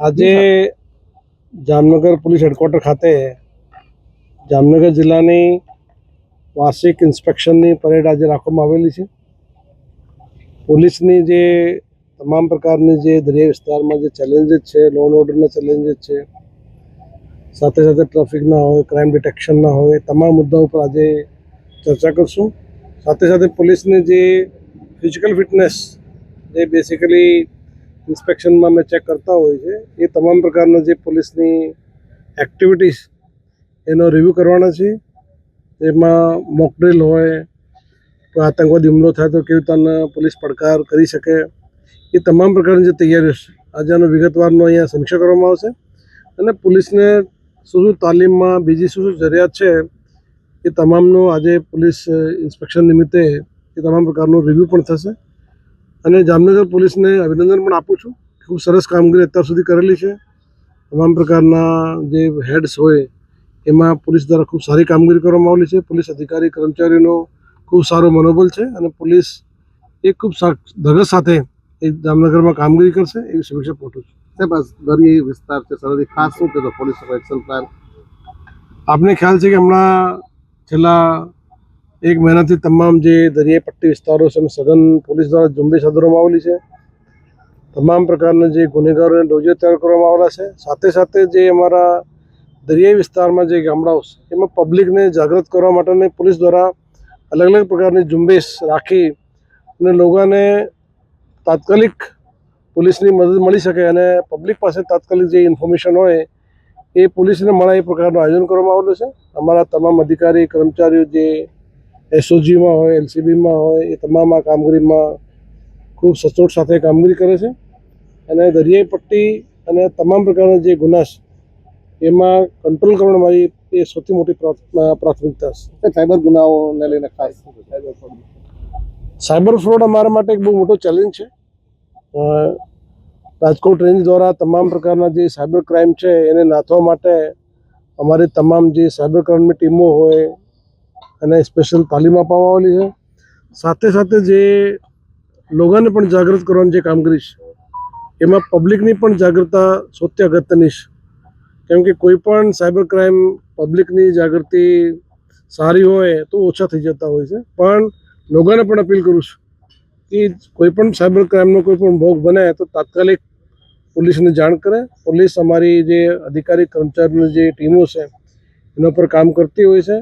આજે Jamnagar police headquarter ખાતે જામનગર જિલ્લાની વાર્ષિક ઇન્સ્પેક્શનની પરેડ આજે રાખવામાં આવેલી છે. પોલીસની જે તમામ પ્રકારની જે દરિયા વિસ્તારમાં જે ચેલેન્જીસ છે લો એન્ડ ઓર્ડરના ચેલેન્જીસ છે, સાથે સાથે ટ્રાફિકના હોય ક્રાઇમ ડિટેક્શનના હોય તમામ મુદ્દા ઉપર આજે ચર્ચા કરશું. સાથે સાથે પોલીસની જે ફિઝિકલ ફિટનેસ જે બેસિકલી ઇન્સ્પેક્શનમાં અમે ચેક કરતા હોય છે એ તમામ પ્રકારના જે પોલીસની એક્ટિવિટીઝ એનો રિવ્યૂ કરવાના છે એમાં મોકડ્રીલ હોય આતંકવાદી હુમલો થાય તો કેવી રીતના પોલીસ પડકાર કરી શકે. એ તમામ પ્રકારની જે તૈયારીઓ છે, આજે આનો વિગતવારનો અહીંયા સમીક્ષા કરવામાં આવશે. અને પોલીસને શું શું તાલીમમાં બીજી શું શું જરૂરિયાત છે, એ તમામનું આજે પોલીસ ઇન્સ્પેક્શન નિમિત્તે એ તમામ પ્રકારનું રિવ્યૂ પણ થશે. અને જામનગર પોલીસને અભિનંદન પણ આપું છું ખૂબ સરસ કામગીરી અત્યાર સુધી કરેલી છે. તમામ પ્રકારના જે હેડ્સ હોય એમાં પોલીસ દ્વારા ખૂબ સારી કામગીરી કરવામાં આવેલી છે. પોલીસ અધિકારી કર્મચારીનો ખૂબ સારો મનોબલ છે અને પોલીસ એ ખૂબ ધગસ સાથે એ જામનગરમાં કામગીરી કરશે એવી શુભેચ્છા પાઠવું છું. સાહેબ દરિયાઈ વિસ્તાર છે સરહદી ખાસ શું કહેતો તો પોલીસ એક્શન પ્લાન આપને ખ્યાલ છે કે હમણાં છેલ્લા એક મહિનાથી તમામ જે દરિયાઈ પટ્ટી વિસ્તારો છે સઘન પોલીસ દ્વારા ઝુંબેશ હાથ આવેલી છે. તમામ પ્રકારના જે ગુનેગારોને ડોઝિયો તૈયાર કરવામાં આવેલા છે. સાથે સાથે જે અમારા દરિયાઈ વિસ્તારમાં જે ગામડાઓ છે, એમાં પબ્લિકને જાગૃત કરવા માટેની પોલીસ દ્વારા અલગ અલગ પ્રકારની ઝુંબેશ રાખી અને લોકોને તાત્કાલિક પોલીસની મદદ મળી શકે અને પબ્લિક પાસે તાત્કાલિક જે ઇન્ફોર્મેશન હોય એ પોલીસને મળે એ પ્રકારનું આયોજન કરવામાં આવેલું છે. અમારા તમામ અધિકારી, કર્મચારીઓ જે એસઓજીમાં હોય એલસીબીમાં હોય એ તમામ આ કામગીરીમાં ખૂબ સચોટ સાથે કામગીરી કરે છે. અને દરિયાઈ પટ્ટી અને તમામ પ્રકારના જે ગુના છે એમાં કંટ્રોલ કરવાની મારી એ સૌથી મોટી પ્રાથ- પ્રાથમિકતા છે. સાયબર ગુનાઓને લઈને ખાસ સાયબર ફ્રોડ. સાયબર ફ્રોડ અમારા માટે એક બહુ મોટો ચેલેન્જ છે. રાજકોટ રેન્જ દ્વારા તમામ પ્રકારના જે સાયબર ક્રાઇમ છે એને નાથવા માટે અમારી તમામ જે સાયબર ક્રાઇમની ટીમો હોય અને સ્પેશિયલ તાલીમ આપવામાં આવેલી છે. સાથે સાથે જે લોકોને પણ જાગૃત કરવાની જે કામગીરી છે, એમાં પબ્લિકની પણ જાગૃતતા સૌથી અગત્યની છે. કેમ કે કોઈ પણ સાયબર ક્રાઇમ પબ્લિકની જાગૃતિ સારી હોય તો ઓછા થઈ જતા હોય છે. પણ લોકોને પણ અપીલ કરું છું કે કોઈ પણ સાયબર ક્રાઇમનો કોઈ પણ ભોગ બને તો તાત્કાલિક પોલીસને જાણ કરે. પોલીસ અમારી જે અધિકારી કર્મચારીની જે ટીમો છે, એના પર કામ કરતી હોય છે.